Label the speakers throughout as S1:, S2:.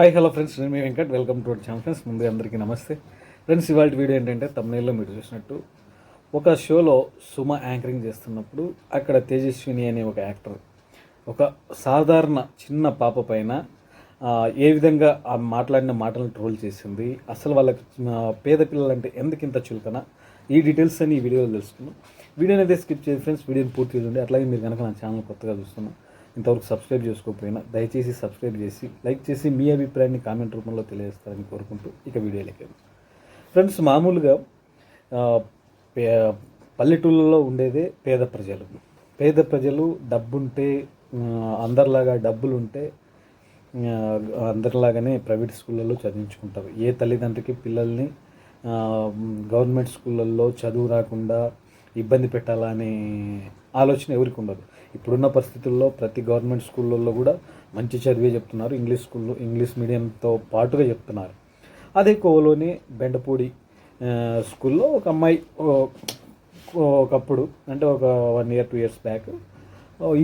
S1: Hi hello friends నేను మీ Venkat. Welcome to channel friends ముందు అందరికీ నమస్తే. ఫ్రెండ్స్ ఇవాళ వీడియో ఏంటంటే తమిళలో మీరు చూసినట్టు ఒక షోలో సుమ యాంకరింగ్ చేస్తున్నప్పుడు అక్కడ తేజస్విని అనే ఒక యాక్టర్ ఒక సాధారణ చిన్న పాప పైన ఏ విధంగా ఆ మాట్లాడిన మాటలను ట్రోల్ చేసింది అసలు వాళ్ళకి పేద పిల్లలంటే ఎందుకు ఇంత చులకన ఈ డీటెయిల్స్ అని ఈ వీడియోలో తెలుసుకున్నాం వీడియోని అయితే స్కిప్ చేసి ఫ్రెండ్స్ వీడియోని పూర్తి చూడండి. అట్లాగే మీరు కనుక నా ఛానల్ కొత్తగా చూస్తున్నాను ఇంతవరకు సబ్స్క్రైబ్ చేసుకోకపోయినా దయచేసి సబ్స్క్రైబ్ చేసి లైక్ చేసి మీ అభిప్రాయాన్ని కామెంట్ రూపంలో తెలియజేస్తారని కోరుకుంటూ ఇక వీడియోలోకి ఫ్రెండ్స్ మామూలుగా పే- పల్లెటూళ్ళలో ఉండేదే పేద ప్రజలు. పేద ప్రజలు డబ్బుంటే అందరిలాగా డబ్బులు ఉంటే అందరిలాగానే ప్రైవేట్ స్కూళ్ళల్లో చదివించుకుంటారు. ఏ తల్లిదండ్రికి పిల్లల్ని గవర్నమెంట్ స్కూళ్ళల్లో చదువు రాకుండా ఇబ్బంది పెట్టాలా అనే ఆలోచన ఎవరికి ఉండదు ఇప్పుడున్న పరిస్థితుల్లో ప్రతి గవర్నమెంట్ స్కూళ్ళల్లో కూడా మంచి చదివే చెప్తున్నారు. ఇంగ్లీష్ స్కూల్లో ఇంగ్లీష్ మీడియంతో పాటుగా చెప్తున్నారు. అదే కోవలోని బెండపూడి స్కూల్లో ఒక అమ్మాయి ఒకప్పుడు అంటే ఒక one year two years back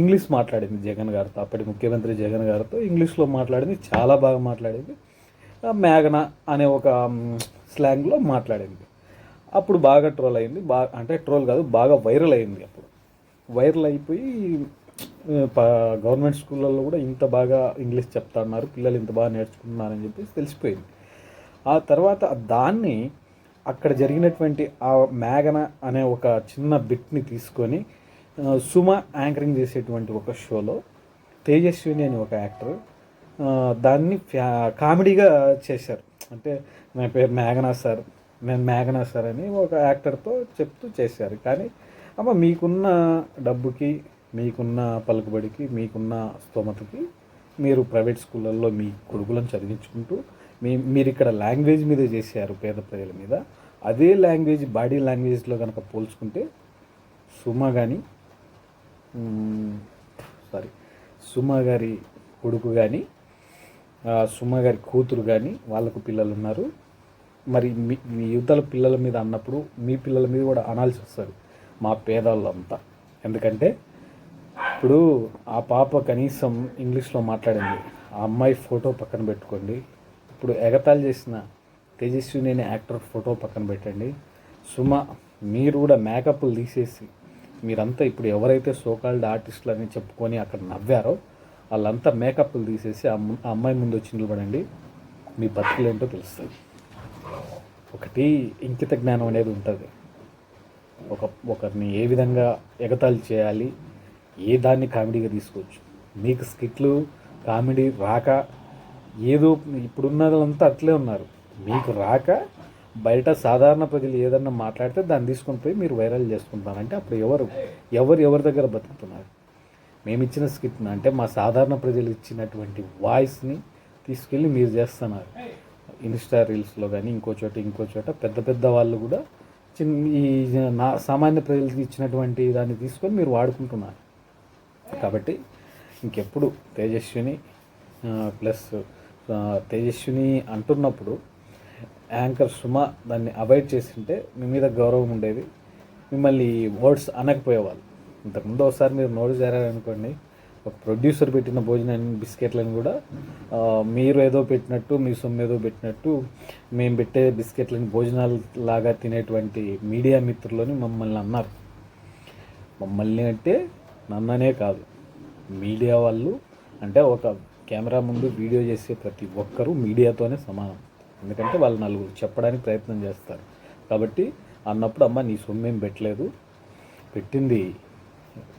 S1: English మాట్లాడింది జగన్ గారితో. అప్పటి ముఖ్యమంత్రి జగన్ గారితో ఇంగ్లీష్లో మాట్లాడింది చాలా బాగా మాట్లాడింది. మేఘన అనే ఒక స్లాంగ్లో మాట్లాడింది. అప్పుడు బాగా ట్రోల్ అయింది బాగా అంటే ట్రోల్ కాదు బాగా వైరల్ అయింది అప్పుడు. వైరల్ అయిపోయి గవర్నమెంట్ స్కూళ్ళల్లో కూడా ఇంత బాగా ఇంగ్లీష్ చెప్తున్నారు పిల్లలు ఇంత బాగా నేర్చుకుంటున్నారని చెప్పేసి తెలిసిపోయింది. ఆ తర్వాత దాన్ని అక్కడ జరిగినటువంటి ఆ మేఘన అనే ఒక చిన్న బిట్ని తీసుకొని సుమ యాంకరింగ్ చేసేటువంటి ఒక షోలో తేజస్విని అని ఒక యాక్టర్ దాన్ని ఫ్యా కామెడీగా చేశారు. అంటే నా పేరు మేఘనా సార్ నేను మేఘనా సార్ అని ఒక యాక్టర్తో చెప్తూ చేశారు. కానీ అమ్మ మీకున్న డబ్బుకి మీకున్న పలుకుబడికి మీకున్న స్తోమతకి మీరు ప్రైవేట్ స్కూళ్ళల్లో మీ కొడుకులను చదివించుకుంటూ మీ మీరు ఇక్కడ లాంగ్వేజ్ మీద చేశారు పేద ప్రజల మీద. అదే లాంగ్వేజ్ బాడీ లాంగ్వేజ్లో కనుక పోల్చుకుంటే సుమ కానీ సారీ సుమ గారి కొడుకు కానీ సుమ గారి కూతురు కానీ వాళ్ళకు పిల్లలు ఉన్నారు మరి మీ మీ యువతల పిల్లల మీద అన్నప్పుడు మీ పిల్లల మీద కూడా అనాల్సి వస్తారు మా పేదవాళ్ళంతా ఎందుకంటే ఇప్పుడు ఆ పాప కనీసం ఇంగ్లీష్లో మాట్లాడింది. ఆ అమ్మాయి ఫోటో పక్కన పెట్టుకోండి. ఇప్పుడు ఎగతాళి చేసిన తేజస్విని అనే యాక్టర్ ఫోటో పక్కన పెట్టండి. సుమ మీరు కూడా మేకప్లు తీసేసి మీరంతా ఇప్పుడు ఎవరైతే సోకాల్డ్ ఆర్టిస్టులు అని చెప్పుకొని అక్కడ నవ్వారో వాళ్ళంతా మేకప్లు తీసేసి ఆ ఆ అమ్మాయి ముందు వచ్చి నిలబడండి. మీ బతుకులు ఏంటో తెలుస్తుంది. ఒకటి ఇంకిత జ్ఞానం అనేది ఉంటుంది. ఒక ఒకరిని ఏ విధంగా ఎగతాళి చేయాలి ఏ దాన్ని కామెడీగా తీసుకోవచ్చు. మీకు స్కిట్లు కామెడీ రాక ఏదో ఇప్పుడున్న వాళ్ళంతా అట్లే ఉన్నారు. మీకు రాక బయట సాధారణ ప్రజలు ఏదన్నా మాట్లాడితే దాన్ని తీసుకొని పోయి మీరు వైరల్ చేసుకుంటారంటే అప్పుడు ఎవరు ఎవరు ఎవరి దగ్గర బతుకుతున్నారు? మేము ఇచ్చిన స్కిట్ని అంటే మా సాధారణ ప్రజలు ఇచ్చినటువంటి వాయిస్ని తీసుకెళ్ళి మీరు చేస్తున్నారు. ఇన్స్టా రీల్స్లో కానీ ఇంకో చోట ఇంకో చోట పెద్ద పెద్ద వాళ్ళు కూడా చిన్న ఈ నా సామాన్య ప్రజలకు ఇచ్చినటువంటి దాన్ని తీసుకొని మీరు వాడుకుంటున్నారు. కాబట్టి ఇంకెప్పుడు తేజస్విని ప్లస్ తేజస్విని అంటున్నప్పుడు యాంకర్ సుమ దాన్ని అవాయిడ్ చేసింటే మీ మీద గౌరవం ఉండేది. మిమ్మల్ని వర్డ్స్ అనకపోయేవాళ్ళు. ఇంతకుముందు ఒకసారి మీరు నోరు జారారనుకోండి ఒక ప్రొడ్యూసర్ పెట్టిన భోజనాన్ని బిస్కెట్లను కూడా మీరు ఏదో పెట్టినట్టు మీ సొమ్ము ఏదో పెట్టినట్టు మేము పెట్టే బిస్కెట్లని భోజనాలు లాగా తినేటువంటి మీడియా మిత్రులని మమ్మల్ని అన్నారు. మమ్మల్ని అంటే నన్ననే కాదు. మీడియా వాళ్ళు అంటే ఒక కెమెరా ముందు వీడియో చేసే ప్రతి ఒక్కరూ మీడియాతోనే సమానం. ఎందుకంటే వాళ్ళు నలుగురు చెప్పడానికి ప్రయత్నం చేస్తారు. కాబట్టి అన్నప్పుడు అమ్మ నీ సొమ్ము ఏం పెట్టలేదు. పెట్టింది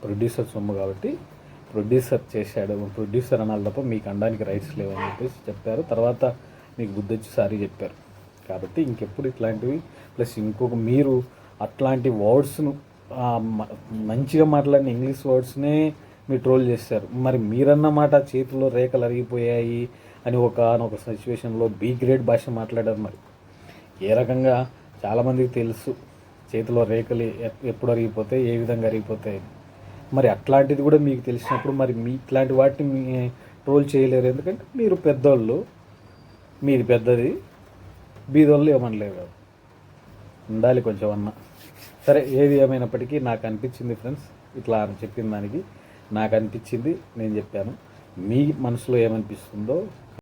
S1: ప్రొడ్యూసర్ సొమ్ము కాబట్టి ప్రొడ్యూసర్ చేశాడు. ప్రొడ్యూసర్ అనాలి తప్ప మీకు అనడానికి రైట్స్ లేవని చెప్పేసి చెప్పారు. తర్వాత మీకు బుద్ధి వచ్చి సారీ చెప్పారు. కాబట్టి ఇంకెప్పుడు ఇట్లాంటివి? ప్లస్ ఇంకొక మీరు అట్లాంటి వర్డ్స్ను మంచిగా మాట్లాడిన ఇంగ్లీష్ వర్డ్స్నే మీరు ట్రోల్ చేస్తారు మరి మీరన్నమాట చేతిలో రేఖలు అరిగిపోయాయి అని ఒక ఒక సిచ్యువేషన్లో బి గ్రేడ్ భాష మాట్లాడారు మరి. ఏ రకంగా? చాలామందికి తెలుసు. చేతిలో రేఖలు ఎప్పుడు అరిగిపోతాయి ఏ విధంగా అరిగిపోతాయి మరి అట్లాంటిది కూడా మీకు తెలిసినప్పుడు మరి మీ ఇట్లాంటి వాటిని మీ ట్రోల్ చేయలేరు. ఎందుకంటే మీరు పెద్దోళ్ళు మీది పెద్దది బీదోళ్ళు ఏమనలేరు ఉండాలి కొంచెం అన్న. సరే ఏది ఏమైనప్పటికీ నాకు అనిపించింది ఫ్రెండ్స్ ఇట్లా అని చెప్పిన దానికి నాకు అనిపించింది నేను చెప్పాను. మీ మనసులో ఏమనిపిస్తుందో